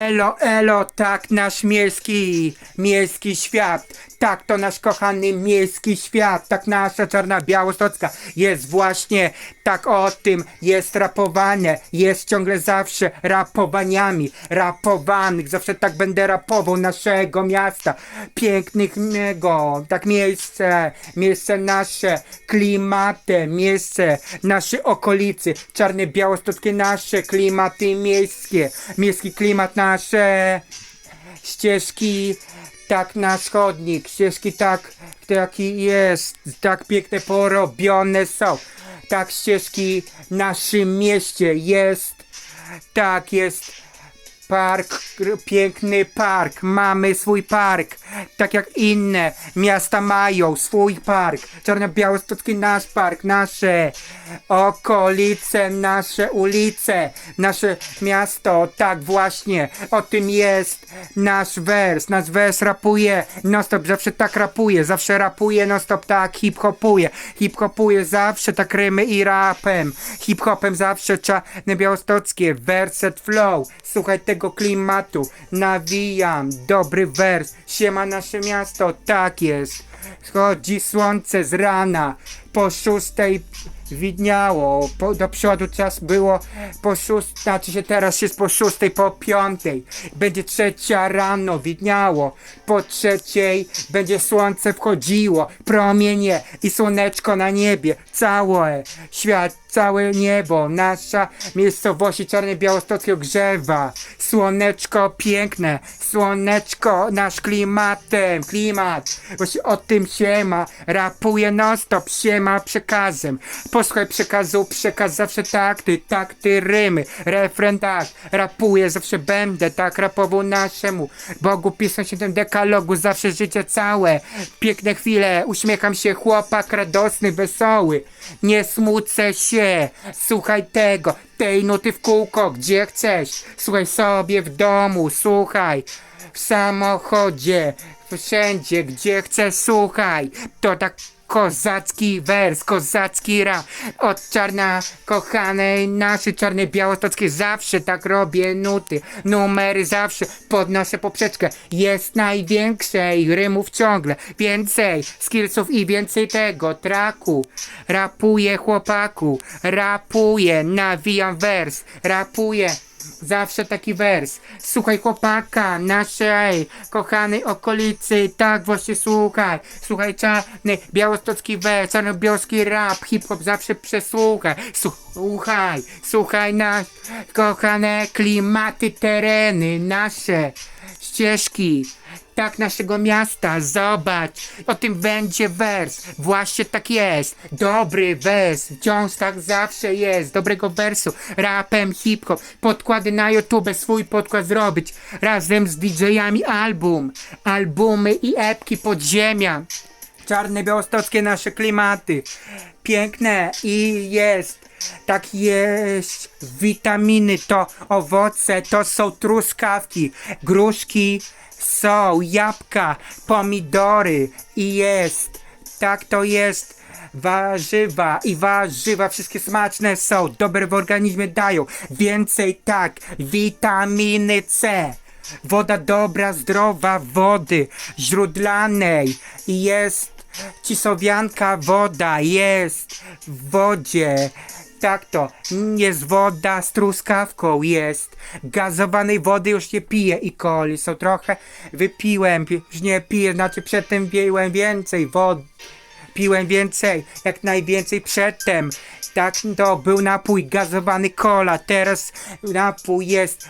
Elo, elo, tak nasz miejski, miejski świat, tak to nasz kochany miejski świat, tak nasza czarna białostocka jest właśnie, tak o tym jest rapowane, jest ciągle zawsze rapowaniami, rapowanych, zawsze tak będę rapował naszego miasta, pięknego, tak miejsce, miejsce nasze, klimatem, miejsce, nasze okolicy, czarne białostockie nasze, klimaty miejskie, miejski klimat nasze, ścieżki, tak nasz chodnik, ścieżki tak, taki jest, tak piękne porobione są, tak ścieżki w naszym mieście jest, tak jest park, piękny park, mamy swój park, tak jak inne miasta mają swój park, Czarno-Białostocki nasz park, nasze okolice, nasze ulice, nasze miasto, tak właśnie, o tym jest nasz wers, nasz wers rapuje, non stop, zawsze tak rapuje, zawsze rapuje, non stop tak hip-hopuje, hip-hopuje zawsze tak rymy i rapem, hip-hopem zawsze czarne białostockie, werset flow, słuchaj tego klimatu, nawijam, dobry wers, siema nasze miasto, tak jest, schodzi słońce z rana, po szóstej widniało, po, do przodu czas było po szóstej, znaczy się teraz jest po szóstej, po piątej, będzie trzecia rano, widniało, po trzeciej będzie słońce wchodziło, promienie i słoneczko na niebie, całe świat, całe niebo, nasza miejscowość Czarne Białostockie grzewa, słoneczko piękne, słoneczko nasz klimatem, klimat, właśnie o tym się ma, rapuje non stop, się ma przekazem, posłuchaj przekazu, przekaz zawsze takty, takty, rymy, refren tak, rapuję, zawsze będę tak rapował naszemu. Bogu, pisał się tym dekalogu, zawsze życie całe, piękne chwile, uśmiecham się, chłopak radosny, wesoły, nie smucę się, słuchaj tego, tej nuty w kółko, gdzie chcesz, słuchaj sobie w domu, słuchaj, w samochodzie, wszędzie, gdzie chcesz, słuchaj, to tak kozacki wers, kozacki rap od czarna kochanej naszej czarnej białostockiej zawsze tak robię nuty, numery zawsze podnoszę poprzeczkę, jest największej rymów ciągle, więcej skillsów i więcej tego traku, rapuję chłopaku, rapuję, nawijam wers, rapuję Zawsze taki wers. Słuchaj chłopaka, naszej kochanej okolicy, tak właśnie słuchaj. Słuchaj czarny, białostocki wers, czarno-białski rap, hip-hop zawsze przesłuchaj. Słuchaj, słuchaj na kochane klimaty, tereny, nasze ścieżki. Tak naszego miasta, zobacz, o tym będzie wers, właśnie tak jest, dobry wers, wciąż tak zawsze jest, dobrego wersu, rapem, hip-hop, podkłady na YouTube, swój podkład zrobić, razem z DJ-ami album, albumy i epki podziemia, czarne, białostockie nasze klimaty, piękne i jest, tak jest, witaminy to owoce, to są truskawki, gruszki, są jabłka, pomidory i jest, tak to jest, warzywa i warzywa wszystkie smaczne są, dobre w organizmie dają, więcej tak, witaminy C. Woda dobra, zdrowa wody źródlanej. I jest cisowianka woda, jest w wodzie. Tak to, jest woda z truskawką, jest gazowanej wody już nie piję i coli są trochę, wypiłem, już nie piję, znaczy przedtem piłem więcej wody, piłem więcej, jak najwięcej przedtem. Tak to był napój gazowany cola, teraz napój jest,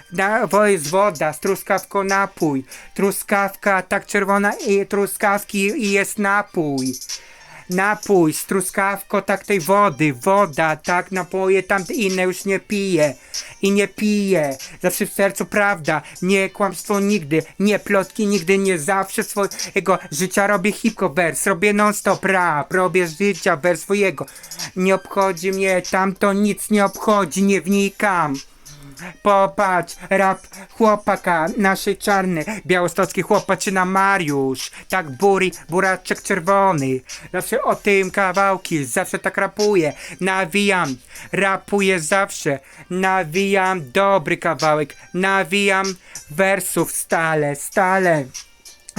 to jest woda z truskawką napój. Truskawka tak czerwona i truskawki i jest napój. Napój z truskawką tak tej wody, woda, tak napoje tamte inne już nie piję. I nie piję. Zawsze w sercu prawda, nie kłamstwo nigdy, nie plotki nigdy, nie zawsze swojego życia robię hip-hop wers, robię non-stop. Rap, robię życia wers swojego. Nie obchodzi mnie tamto, nic nie obchodzi, nie wnikam. Popatrz, rap chłopaka, naszej czarny, białostocki chłopaczyna Mariusz, tak buri, buraczek czerwony, zawsze o tym kawałki, zawsze tak rapuję, nawijam, rapuję zawsze, nawijam dobry kawałek, nawijam wersów stale, stale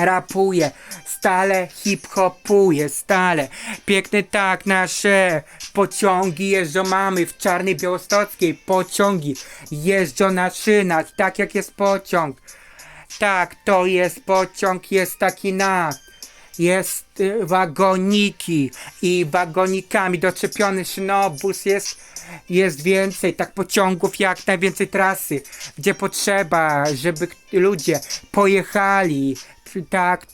rapuje, stale hip-hopuje, stale. Piękny tak, nasze pociągi jeżdżą, mamy w Czarnej Białostockiej pociągi jeżdżą na szynach, tak jak jest pociąg. Tak, to jest pociąg, jest taki na. Jest y, wagoniki i wagonikami doczepiony szynobus jest, jest więcej, tak pociągów jak najwięcej trasy, gdzie potrzeba, żeby ludzie pojechali. Tak,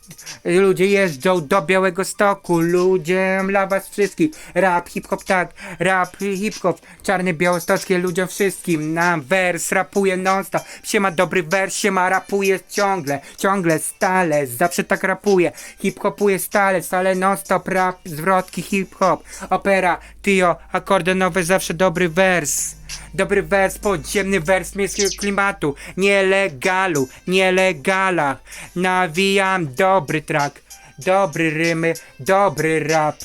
ludzie jeżdżą do Białego Stoku, ludzie dla was wszystkich. Rap, hip-hop, tak, rap, hip-hop, czarny białostockie ludziom wszystkim. Na wers rapuje non-stop, się ma dobry wers, się ma rapuje ciągle, ciągle, stale, zawsze tak rapuje. Hip-hopuje stale, stale non-stop, rap, zwrotki, hip-hop, opera, trio, akordeonowe, zawsze dobry wers. Dobry wers, podziemny wers miejskiego klimatu, nielegalu, nielegalach. Nawijam dobry track, dobry rymy, dobry rap.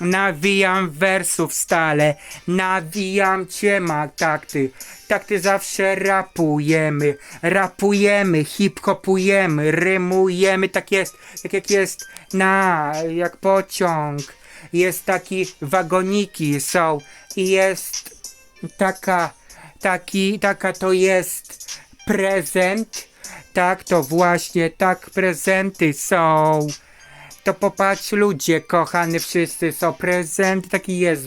Nawijam wersów stale, nawijam ciema takty. Takty zawsze rapujemy, rapujemy, hip-hopujemy, rymujemy, tak jest, tak jak jest na, jak pociąg. Jest taki, wagoniki są i jest taka, taki, taka to jest prezent. Tak, to właśnie, tak prezenty są. To popatrz ludzie, kochani wszyscy, są prezenty, taki jest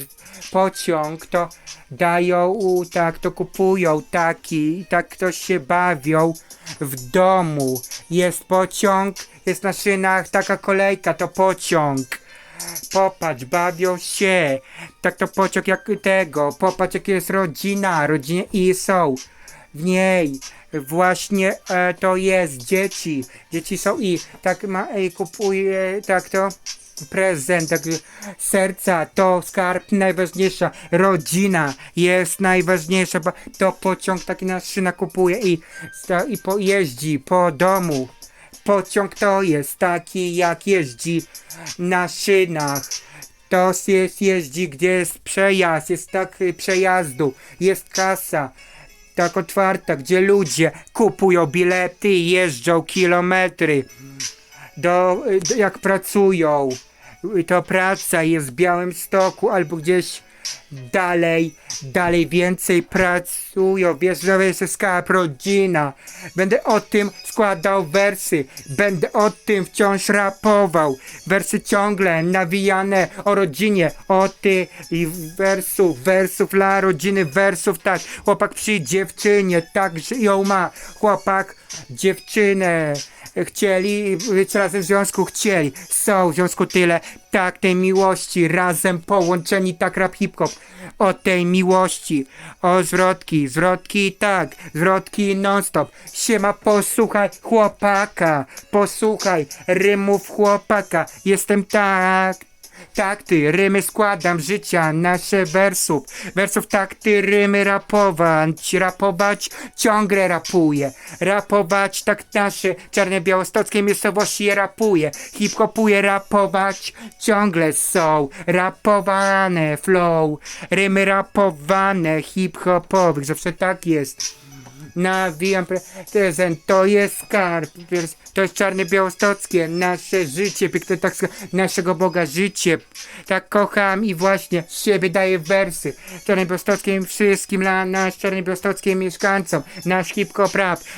pociąg, to dają, u, tak, to kupują taki, tak to się bawią w domu. Jest pociąg, jest na szynach taka kolejka, to pociąg. Popatrz, bawią się. Tak to pociąg jak tego. Popatrz, jak jest rodzina. Rodzinie i są w niej. Właśnie e, to jest dzieci. Dzieci są i tak ma, i kupuje tak to prezent, tak serca to skarb najważniejsza. Rodzina jest najważniejsza, bo to pociąg taki na szyna kupuje i, i pojeździ po domu. Pociąg to jest taki, jak jeździ na szynach. To jest jeździ, gdzie jest przejazd, jest tak y, przejazdu, jest kasa. Tak otwarta, gdzie ludzie kupują bilety i jeżdżą kilometry. Do, y, jak pracują. Y, To praca jest w Białym Stoku albo gdzieś dalej, dalej więcej pracują. Wiesz, że jest skarb rodzina. Będę o tym składał wersy. Będę o tym wciąż rapował. Wersy ciągle nawijane o rodzinie. O ty i wersów, wersów dla rodziny, wersów tak. Chłopak przy dziewczynie, tak że ją ma. Chłopak dziewczynę chcieli być razem w związku, chcieli, są w związku tyle, tak, tej miłości, razem połączeni, tak rap hip-hop, o tej miłości, o zwrotki, zwrotki, tak, zwrotki non-stop, siema, posłuchaj chłopaka, posłuchaj rymów chłopaka, jestem tak, takty, rymy składam życia, nasze wersów, wersów takty, rymy rapować, rapować, ciągle rapuję, rapować, tak nasze czarne białostockie miejscowości je rapuje, hip-hopuje, rapować, ciągle są, rapowane flow, rymy rapowane, hip-hopowych, zawsze tak jest. Nawijam pre- prezent, to jest skarb, to jest czarne białostockie, nasze życie, piękne tak, naszego Boga życie, tak kocham i właśnie siebie daję wersy, czarne białostockim wszystkim, dla nas czarne białostockim mieszkańcom, nasz hip-hop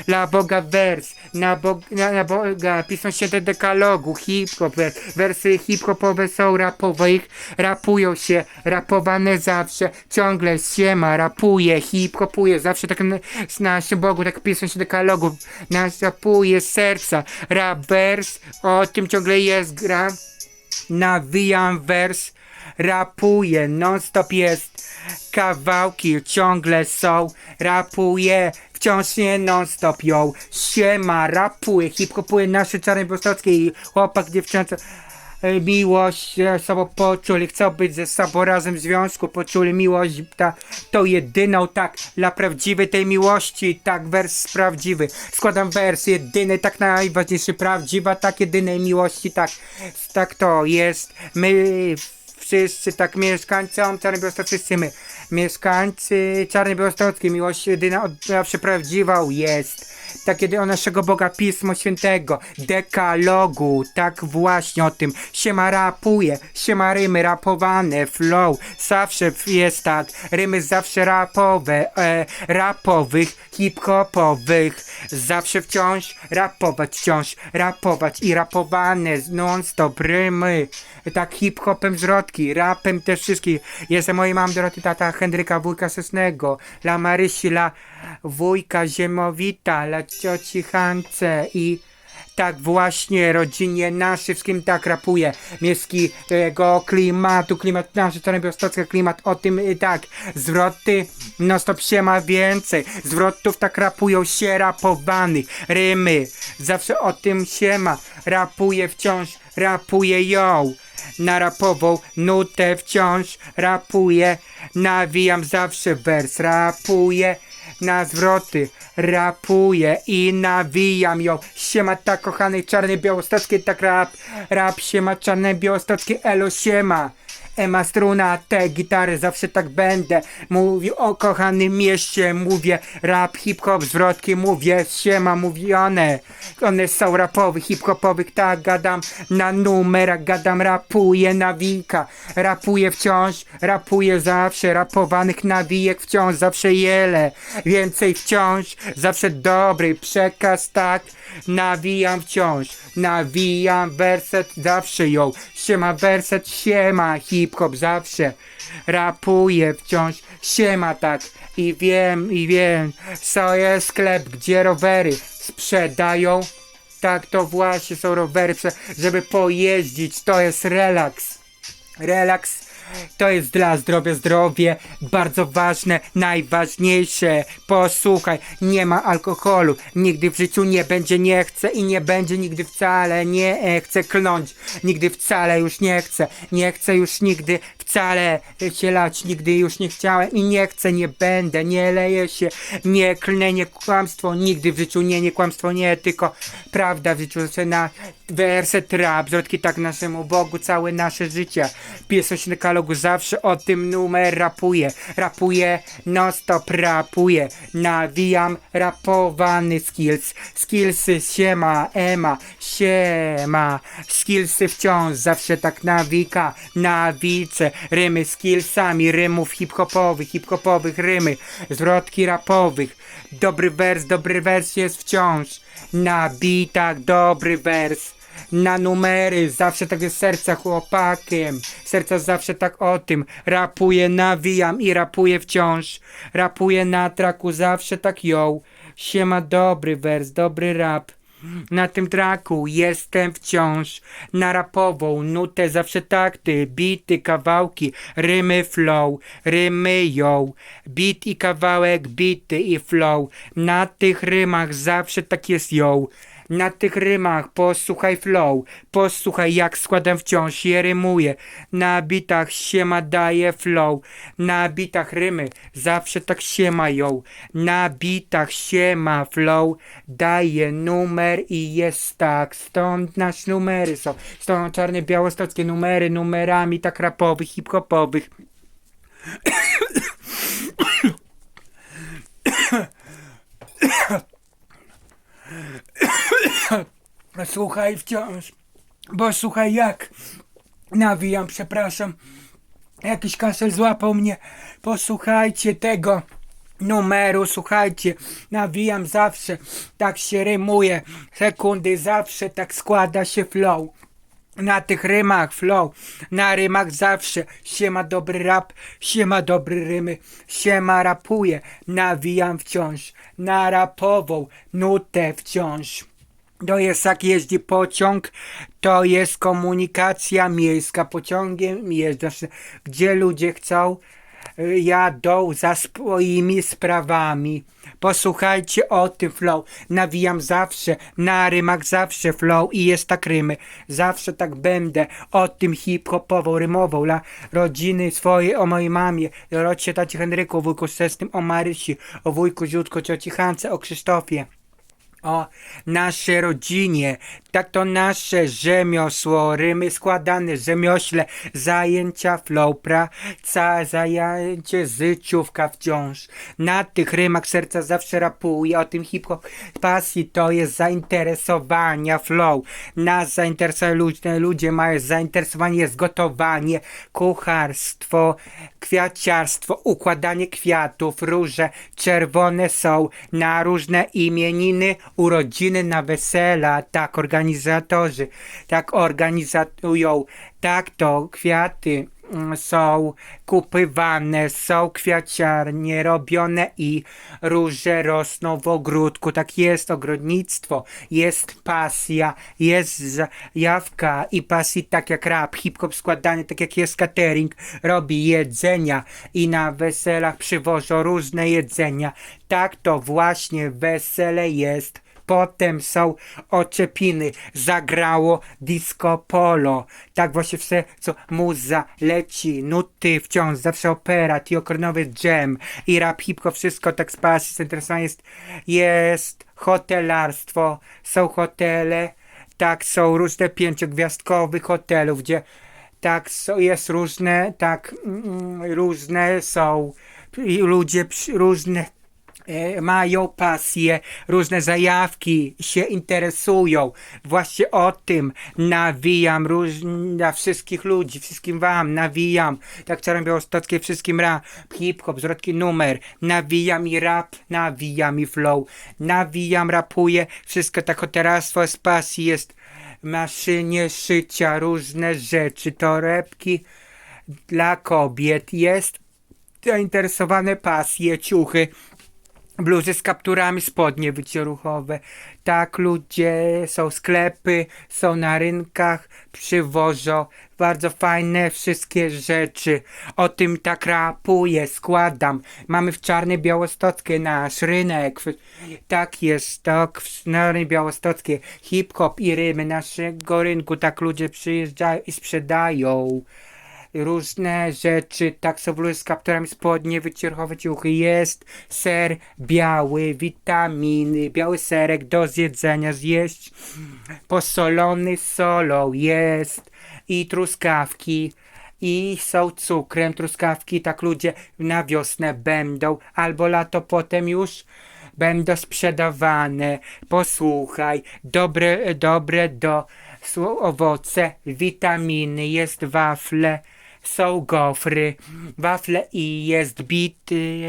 dla Boga wers, na, Bog, na, na Boga, pismo święte dekalogu, hip-hop, wers, wersy hip-hopowe są rapowe, ich rapują się, rapowane zawsze, ciągle siema, rapuje, hip-hopuje, zawsze tak na, naszym Bogu, tak pismo się dekalogu, nas rapuje z serca, rap, wers, o tym ciągle jest gra, nawijam wers, rapuję, non-stop jest, kawałki ciągle są, rapuję, wciąż nie non-stop ją, siema, rapuje, hip-hopuje nasze czarne bostockie i chłopak, dziewczęta, miłość ze sobą poczuli, chcą być ze sobą razem w związku, poczuli miłość, ta, to jedyną, tak, dla prawdziwej tej miłości, tak, wers prawdziwy, składam wers, jedyny, tak najważniejszy, prawdziwa, tak, jedynej miłości, tak, tak to jest, my wszyscy, tak, mieszkańcom Czarnego Miasta, wszyscy my, Mieszkańcy Czarnej Białostockiej, miłość jedyna od zawsze prawdziwą jest. Tak kiedy o naszego Boga Pismo Świętego, dekalogu, tak właśnie o tym. Siema rapuje, siema rymy rapowane, flow, zawsze jest tak. Rymy zawsze rapowe, e, rapowych, hip-hopowych. Zawsze wciąż rapować, wciąż rapować i rapowane, non-stop rymy. Tak hip-hopem zwrotki, rapem też wszystkich. Jestem mojej mam Doroty tata Henryka, wujka Sosnego, la Marysi, la wujka Ziemowita, la cioci Hance i tak właśnie rodzinie naszym wszystkim tak rapuje. Miejskiego klimatu, klimat nasz, Czarnobiałostocki klimat, o tym y, tak, zwroty, no stop się ma więcej, zwrotów tak rapują się rapowanych, rymy, zawsze o tym się ma, rapuje wciąż, rapuje ją, na rapową nutę wciąż rapuję, nawijam zawsze wers, rapuję, na zwroty rapuję i nawijam ją. Siema ta kochanej czarnej białostockiej, tak rap, rap siema czarnej białostockiej, elo siema. Ema struna, te gitary, zawsze tak będę. Mówię o kochanym mieście, mówię rap, hip-hop, zwrotki, mówię siema, mówione. One są rapowych, hip-hopowych, tak gadam na numerach, gadam, rapuję nawika. Rapuję wciąż, rapuję zawsze, rapowanych nawijek wciąż, zawsze jele. Więcej wciąż, zawsze dobry przekaz, tak. Nawijam wciąż, nawijam werset, zawsze ją. Siema werset, siema, hip-hop zawsze. Rapuję wciąż, siema tak. I wiem, i wiem, co jest sklep, gdzie rowery sprzedają. Tak, to właśnie są rowery, żeby pojeździć, to jest relaks. Relaks to jest dla zdrowia zdrowie, bardzo ważne, najważniejsze. Posłuchaj, nie ma alkoholu, nigdy w życiu nie będzie, nie chce i nie będzie nigdy wcale, nie chcę kląć, nigdy wcale już nie chcę, nie chcę już nigdy wcale się lać, nigdy już nie chciałem i nie chcę, nie będę, nie leję się, nie klnę, nie kłamstwo, nigdy w życiu nie, nie kłamstwo, nie, tylko prawda w życiu, na werset rap, zwrotki tak naszemu Bogu, całe nasze życie. Się na katalogu, zawsze o tym numer rapuje, rapuje, non stop rapuje, nawijam rapowany skills, skillsy siema, ema, siema, skillsy wciąż, zawsze tak nawika, nawice, rymy skillsami, rymów hip-hopowych, hip-hopowych rymy, zwrotki rapowych, dobry wers, dobry wers jest wciąż, na bitach dobry wers, na numery, zawsze tak jest serca chłopakiem, serca zawsze tak o tym, rapuję, nawijam i rapuję wciąż, rapuję na traku, zawsze tak ją, siema dobry wers, dobry rap, na tym traku jestem wciąż. Na rapową nutę, zawsze takty, bity, kawałki, rymy, flow, rymy ją, bit i kawałek, bity i flow. Na tych rymach zawsze tak jest ją. Na tych rymach posłuchaj flow, posłuchaj jak składam wciąż je rymuję. Na bitach siema daje flow, na bitach rymy zawsze tak się mają. Na bitach siema flow daje numer i jest tak. Stąd nasz numery są, stąd czarne białostockie numery numerami tak rapowych, hip-hopowych. Słuchaj wciąż, bo słuchaj jak nawijam, przepraszam. Jakiś kaszel złapał mnie. Posłuchajcie tego numeru, słuchajcie. Nawijam zawsze, tak się rymuje. Sekundy zawsze tak składa się flow. Na tych rymach flow, na rymach zawsze siema dobry rap, siema dobry rymy, siema rapuje, nawijam wciąż, na rapową nutę wciąż. To jest jak jeździ pociąg, to jest komunikacja miejska. Pociągiem jeżdżasz, gdzie ludzie chcą, y, jadą za swoimi sprawami. Posłuchajcie o tym flow. Nawijam zawsze, na rymach zawsze flow i jest tak rymy. Zawsze tak będę o tym hip-hopową, rymową dla rodziny swojej, o mojej mamie, Dorocie, tacie Henryku, o wujku Sesnym, o Marysi, o wujku Ziutko, cioci Hance, o Krzysztofie o nasze rodzinie. Tak to nasze rzemiosło, rymy składane, rzemiośle, zajęcia flow, praca, zajęcie, życiówka wciąż. Na tych rymach serca zawsze rapuje, o tym hip-hop pasji to jest zainteresowania flow. Nas zainteresuje ludzie, ludzie mają zainteresowanie, jest gotowanie, kucharstwo, kwiaciarstwo, układanie kwiatów, róże czerwone są na różne imieniny, urodziny, na wesela, tak organizatorzy, tak organizują, tak to kwiaty są kupywane, są kwiaciarnie robione i róże rosną w ogródku. Tak jest ogrodnictwo, jest pasja, jest zajawka i pasji tak jak rap, hip-hop składany, tak jak jest catering, robi jedzenia i na weselach przywożą różne jedzenia. Tak to właśnie wesele jest. Potem są oczepiny, zagrało disco polo. Tak właśnie wszystko, co muza leci, nuty wciąż, zawsze opera, tiokornowy dżem i rap, hip-hop, wszystko tak z pasji, zainteresowanie jest, jest hotelarstwo, są hotele, tak są różne pięciogwiazdkowych hotelów, gdzie tak są, jest różne, tak mm, różne są ludzie e, mają pasje, różne zajawki, się interesują. Właśnie o tym nawijam róż, dla wszystkich ludzi, wszystkim wam nawijam. Tak czarem białostockie wszystkim rap, hip-hop, zwrotki numer. Nawijam i rap, nawijam i flow. Nawijam, rapuję, wszystko tak hotelarstwo z pasji jest maszynie szycia, różne rzeczy, torebki dla kobiet jest zainteresowane pasje, ciuchy, bluzy z kapturami, spodnie wycieruchowe. Tak, ludzie, są sklepy, są na rynkach, przywożą bardzo fajne wszystkie rzeczy. O tym tak rapuję, składam. Mamy w Czarnej Białostockiej nasz rynek. Tak jest, tak, w Czarnej Białostockiej hip-hop i rymy naszego rynku. Tak ludzie przyjeżdżają i sprzedają różne rzeczy, tak są bluzy z kapturami, spodnie, wycierchowe ciuchy, jest ser biały, witaminy, biały serek do zjedzenia, zjeść, posolony solą, jest. I truskawki, i są cukrem, truskawki, tak ludzie na wiosnę będą, albo lato potem już będą sprzedawane. Posłuchaj, dobre, dobre do owoce, witaminy, jest wafle, są gofry, wafle i jest bity.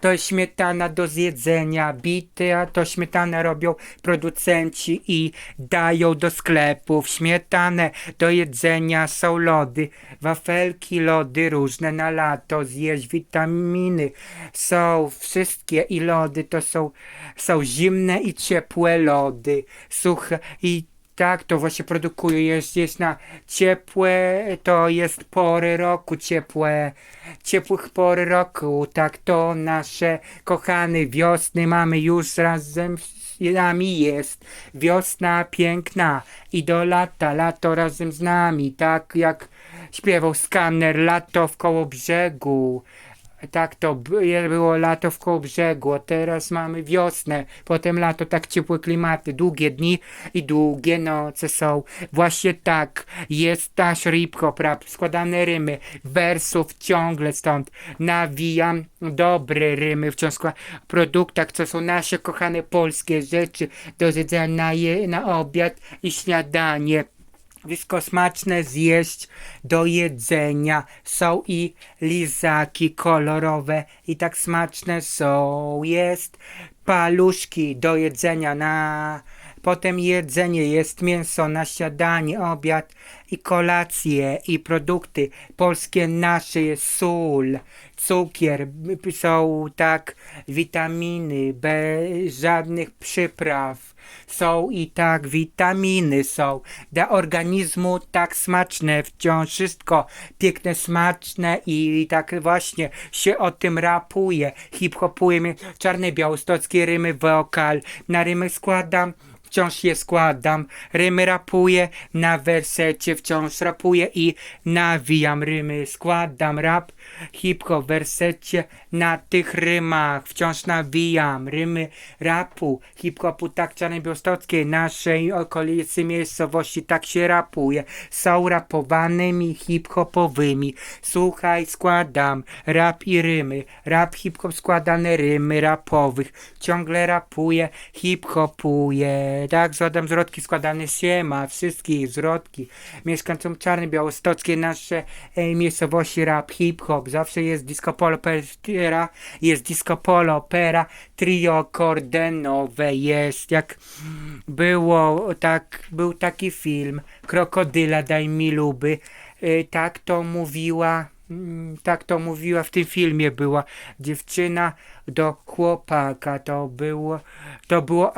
To śmietana do zjedzenia, bity, a to śmietanę robią producenci i dają do sklepów. Śmietanę do jedzenia są lody, wafelki, lody różne na lato, zjeść witaminy. Są wszystkie i lody to są, są zimne i ciepłe lody, suche i tak, to właśnie produkuje, jest, jest na ciepłe, to jest pory roku, ciepłe, ciepłych pory roku, tak to nasze kochane wiosny mamy już razem z nami jest, wiosna piękna i do lata, lato razem z nami, tak jak śpiewał skaner, lato w koło brzegu, tak to by- było lato w koło brzegu, a teraz mamy wiosnę, potem lato, tak ciepłe klimaty, długie dni i długie noce są. Właśnie tak, jest nasz hip-hop rap, składane rymy, wersów ciągle stąd nawijam dobre rymy, wciąż w produktach, co są nasze kochane polskie rzeczy do jedzenia na, je, na obiad i śniadanie. Wszystko smaczne zjeść do jedzenia. Są i lizaki kolorowe i tak smaczne są. Jest paluszki do jedzenia na... Potem jedzenie, jest mięso na śniadanie, obiad i kolacje i produkty polskie nasze, jest sól, cukier, są tak witaminy, bez żadnych przypraw. Są i tak witaminy są. Dla organizmu tak smaczne, wciąż wszystko piękne, smaczne i tak właśnie się o tym rapuje, hip-hopuje czarne białostockie rymy wokal. Na rymy składam wciąż je składam. Rymy rapuję, na wersecie wciąż rapuję i nawijam rymy. Składam rap, hip-hop wersecie, na tych rymach wciąż nawijam rymy rapu, hip-hopu tak czarnej białostockiej, naszej okolicy miejscowości tak się rapuje. Są rapowanymi hip-hopowymi. Słuchaj, składam rap i rymy, rap, hip-hop składane rymy rapowych. Ciągle rapuję, hip-hopuję. Tak, zadam zwrotki składane siema, wszystkich zwrotki. Mieszkańcom Czarnej Białostockiej nasze e, miejscowości rap, hip-hop. Zawsze jest disco polo opera, jest disco polo opera, trio kordenowe jest. Jak było, tak, był taki film, Krokodyla daj mi luby. E, tak to mówiła Mm, Tak to mówiła w tym filmie była dziewczyna do chłopaka. To było to było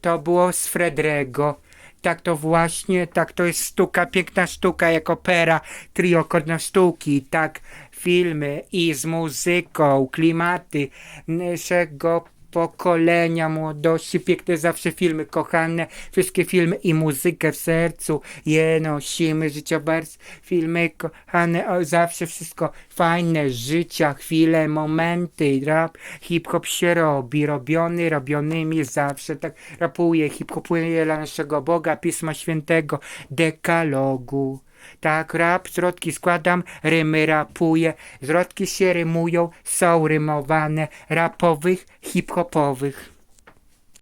to było z Fredrego. Tak to właśnie, tak to jest sztuka, piękna sztuka jak opera, trio kodne sztuki, tak filmy i z muzyką, klimaty naszego pokolenia młodości, piękne zawsze filmy, kochane, wszystkie filmy i muzykę w sercu, je nosimy, życiobers, filmy kochane, o, zawsze wszystko fajne, życia, chwile, momenty, rap, hip-hop się robi, robiony, robionymi. Zawsze, tak rapuje, hip-hopuje dla naszego Boga, Pisma Świętego, dekalogu. Tak, rap, zwrotki składam, rymy rapuję, zwrotki się rymują, są rymowane, rapowych, hip-hopowych.